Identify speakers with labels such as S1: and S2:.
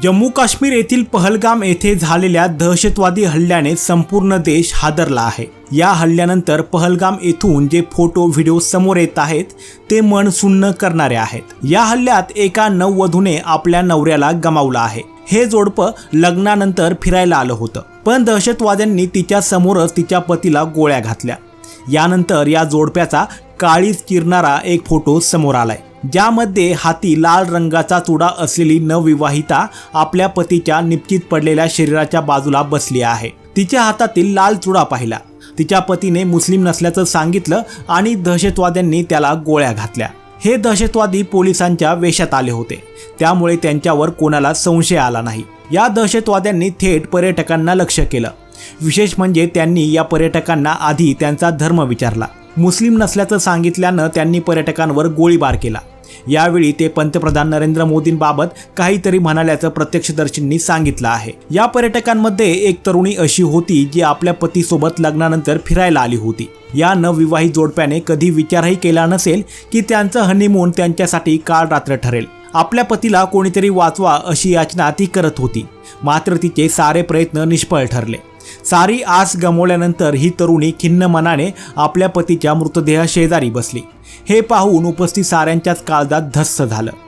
S1: जम्मू काश्मीर येथील पहलगाम येथे झालेल्या दहशतवादी हल्ल्याने संपूर्ण देश हादरला आहे. या हल्ल्यानंतर पहलगाम येथून जे फोटो व्हिडिओ समोर येत आहेत ते मन सुन्न करणारे आहेत. या हल्ल्यात एका नववधूने आपल्या नवऱ्याला गमावलं आहे. हे जोडपं लग्नानंतर फिरायला आलं होतं. पण दहशतवाद्यांनी तिच्या समोरच तिच्या पतीला गोळ्या घातल्या. यानंतर या जोडप्याचा काळीच चिरणारा एक फोटो समोर आलाय. ज्यामध्ये हाती लाल रंगाचा चुडा असलेली नवविवाहिता आपल्या पतीच्या निपचित पडलेल्या शरीराच्या बाजूला बसली आहे. तिच्या हातातील लाल चुडा पाहिला. तिच्या पतीने मुस्लिम नसल्याचं सांगितलं आणि दहशतवाद्यांनी त्याला गोळ्या घातल्या. हे दहशतवादी पोलिसांच्या वेशात आले होते. त्यामुळे त्यांच्यावर कोणाला संशय आला नाही. या दहशतवाद्यांनी थेट पर्यटकांना लक्ष केलं. विशेष म्हणजे त्यांनी या पर्यटकांना आधी त्यांचा धर्म विचारला. मुस्लिम नसल्याचं सांगितल्यानं त्यांनी पर्यटकांवर गोळीबार केला. यावेळी ते पंतप्रधान नरेंद्र मोदींबाबत काहीतरी म्हणाल्याचं प्रत्यक्षदर्शींनी सांगितलं आहे. या पर्यटकांमध्ये एक तरुणी अशी होती जी आपल्या पतीसोबत लग्नानंतर फिरायला आली होती. या नवविवाहित जोडप्याने कधी विचारही केला नसेल की त्यांचं हनीमून त्यांच्यासाठी काळ रात्र ठरेल. आपल्या पतीला कोणीतरी वाचवा अशी याचना ती करत होती. मात्र तिचे सारे प्रयत्न निष्फळ ठरले. सारी आस गमावल्यानंतर ही तरुणी खिन्न मनाने आपल्या पतीच्या मृतदेहाशेजारी बसली. हे पाहून उपस्थित साऱ्यांच्याच काळजात धस्स झालं.